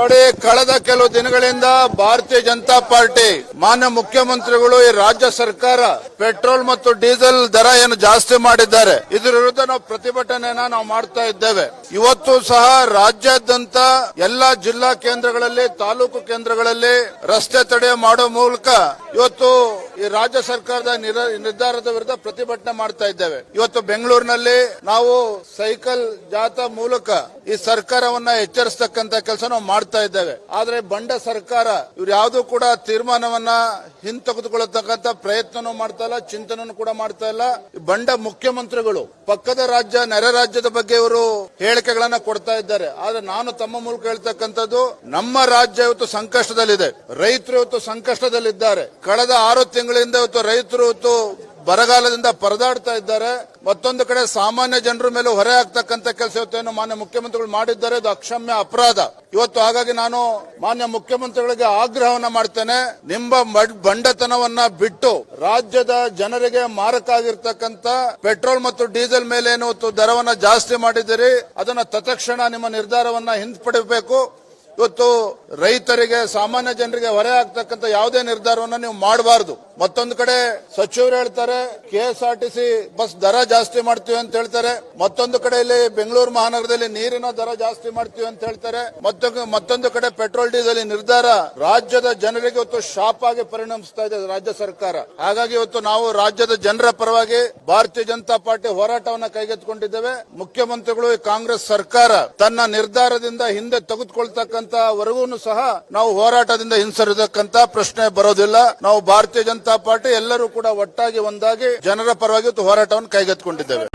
ನೋಡಿ, ಕಳೆದ ಕೆಲವು ದಿನಗಳಿಂದ ಭಾರತೀಯ ಜನತಾ ಪಾರ್ಟಿ, ಮಾನ್ಯ ಮುಖ್ಯಮಂತ್ರಿಗಳು ಈ ರಾಜ್ಯ ಸರ್ಕಾರ ಪೆಟ್ರೋಲ್ ಮತ್ತು ಡೀಸೆಲ್ ದರ ಏನು ಜಾಸ್ತಿ ಮಾಡಿದ್ದಾರೆ. ಇದರ ವಿರುದ್ಧ ನಾವು ಪ್ರತಿಭಟನೆಯನ್ನ ನಾವು ಮಾಡ್ತಾ ಇದ್ದೇವೆ. ಇವತ್ತು ಸಹ ರಾಜ್ಯಾದ್ಯಂತ ಎಲ್ಲಾ ಜಿಲ್ಲಾ ಕೇಂದ್ರಗಳಲ್ಲಿ, ತಾಲೂಕು ಕೇಂದ್ರಗಳಲ್ಲಿ ರಸ್ತೆ ತಡೆ ಮಾಡೋ ಮೂಲಕ ಇವತ್ತು ಈ ರಾಜ್ಯ ಸರ್ಕಾರದ ನಿರ- ನಿರ್ಧಾರದ ವಿರುದ್ಧ ಪ್ರತಿಭಟನೆ ಮಾಡ್ತಾ ಇದ್ದೇವೆ. ಇವತ್ತು ಬೆಂಗಳೂರಿನಲ್ಲಿ ನಾವು ಸೈಕಲ್ ಜಾಥಾ ಮೂಲಕ ಈ ಸರ್ಕಾರವನ್ನ ಎಚ್ಚರಿಸತಕ್ಕಂತ ಕೆಲಸ ನಾವು ಮಾಡ್ತಾ ಇದ್ದೇವೆ. ಆದ್ರೆ ಬಂಡ ಸರ್ಕಾರ ಇವ್ರು ಯಾವುದು ಕೂಡ ತೀರ್ಮಾನವನ್ನ ಹಿಂತೆಗೆದುಕೊಳ್ಳತಕ್ಕಂತ ಪ್ರಯತ್ನನೂ ಮಾಡ್ತಾ ಇಲ್ಲ ಚಿಂತನೂ ಕೂಡ ಮಾಡ್ತಾ ಇಲ್ಲ. ಬಂಡ ಮುಖ್ಯಮಂತ್ರಿಗಳು ಪಕ್ಕದ ರಾಜ್ಯ, ನೆರೆ ರಾಜ್ಯದ ಬಗ್ಗೆ ಇವರು ಹೇಳಿಕೆಗಳನ್ನ ಕೊಡ್ತಾ ಇದ್ದಾರೆ. ಆದ್ರೆ ನಾನು ತಮ್ಮ ಮೂಲಕ ಹೇಳ್ತಕ್ಕಂಥದ್ದು, ನಮ್ಮ ರಾಜ್ಯ ಇವತ್ತು ಸಂಕಷ್ಟದಲ್ಲಿದೆ. ರೈತರು ಇವತ್ತು ಸಂಕಷ್ಟದಲ್ಲಿದ್ದಾರೆ. ಕಳೆದ ಆರು ತಿಂಗಳಿಂದ ಇವತ್ತು ರೈತರು ಇವತ್ತು ಬರಗಾಲದಿಂದ ಪರದಾಡ್ತಾ ಇದ್ದಾರೆ. ಮತ್ತೊಂದು ಕಡೆ ಸಾಮಾನ್ಯ ಜನರ ಮೇಲೆ ಹೊರೆ ಆಗ್ತಕ್ಕಂತ ಕೆಲಸ ಇವತ್ತೇನು ಮಾನ್ಯ ಮುಖ್ಯಮಂತ್ರಿಗಳು ಮಾಡಿದ್ದಾರೆ. ಇದು ಅಕ್ಷಮ್ಯ ಅಪರಾಧ. ಇವತ್ತು ಹಾಗಾಗಿ ನಾನು ಮಾನ್ಯ ಮುಖ್ಯಮಂತ್ರಿಗಳಿಗೆ ಆಗ್ರಹವನ್ನ ಮಾಡ್ತೇನೆ. ನಿಮ್ಮ ಬಂಡತನವನ್ನ ಬಿಟ್ಟು ರಾಜ್ಯದ ಜನರಿಗೆ ಮಾರಕ ಆಗಿರ್ತಕ್ಕಂತ ಪೆಟ್ರೋಲ್ ಮತ್ತು ಡೀಸೆಲ್ ಮೇಲೆ ಏನು ದರವನ್ನ ಜಾಸ್ತಿ ಮಾಡಿದ್ದೀರಿ, ಅದನ್ನ ತತ್ಕ್ಷಣ ನಿಮ್ಮ ನಿರ್ಧಾರವನ್ನ ಹಿಂಪಡಿಬೇಕು. ಇವತ್ತು ರೈತರಿಗೆ, ಸಾಮಾನ್ಯ ಜನರಿಗೆ ಹೊರೆ ಆಗ್ತಕ್ಕಂಥ ಯಾವುದೇ ನಿರ್ಧಾರವನ್ನ ನೀವು ಮಾಡಬಾರದು. ಮತ್ತೊಂದು ಕಡೆ ಸಚಿವರು ಹೇಳ್ತಾರೆ ಕೆಎಸ್ಆರ್ಟಿಸಿ ಬಸ್ ದರ ಜಾಸ್ತಿ ಮಾಡ್ತೀವಿ ಅಂತ ಹೇಳ್ತಾರೆ. ಮತ್ತೊಂದು ಕಡೆ ಇಲ್ಲಿ ಬೆಂಗಳೂರು ಮಹಾನಗರದಲ್ಲಿ ನೀರಿನ ದರ ಜಾಸ್ತಿ ಮಾಡ್ತೀವಿ ಅಂತ ಹೇಳ್ತಾರೆ. ಮತ್ತೊಂದು ಮತ್ತೊಂದು ಕಡೆ ಪೆಟ್ರೋಲ್, ಡೀಸೆಲ್ ನಿರ್ಧಾರ ರಾಜ್ಯದ ಜನರಿಗೆ ಇವತ್ತು ಶಾಪ್ ಆಗಿ ಪರಿಣಮಿಸ್ತಾ ಇದೆ ರಾಜ್ಯ ಸರ್ಕಾರ. ಹಾಗಾಗಿ ಇವತ್ತು ನಾವು ರಾಜ್ಯದ ಜನರ ಪರವಾಗಿ ಭಾರತೀಯ ಜನತಾ ಪಾರ್ಟಿ ಹೋರಾಟವನ್ನ ಕೈಗೆತ್ತಿಕೊಂಡಿದ್ದೇವೆ. ಮುಖ್ಯಮಂತ್ರಿಗಳು ಕಾಂಗ್ರೆಸ್ ಸರ್ಕಾರ ತನ್ನ ನಿರ್ಧಾರದಿಂದ ಹಿಂದೆ ತೆಗೆದುಕೊಳ್ತಕ್ಕಂತ ವರೆಗೂ ಸಹ ನಾವು ಹೋರಾಟದಿಂದ ಹಿಂಸರಿದಕ್ಕಂತ ಪ್ರಶ್ನೆ ಬರೋದಿಲ್ಲ. ನಾವು ಭಾರತೀಯ ಜನತಾ ಪಾರ್ಟಿ ಎಲ್ಲರೂ ಕೂಡ ಒಟ್ಟಾಗಿ ಒಂದಾಗಿ ಜನರ ಪರವಾಗಿ ಹೋರಾಟವನ್ನು ಕೈಗೆತ್ತಿಕೊಂಡಿದ್ದೇವೆ.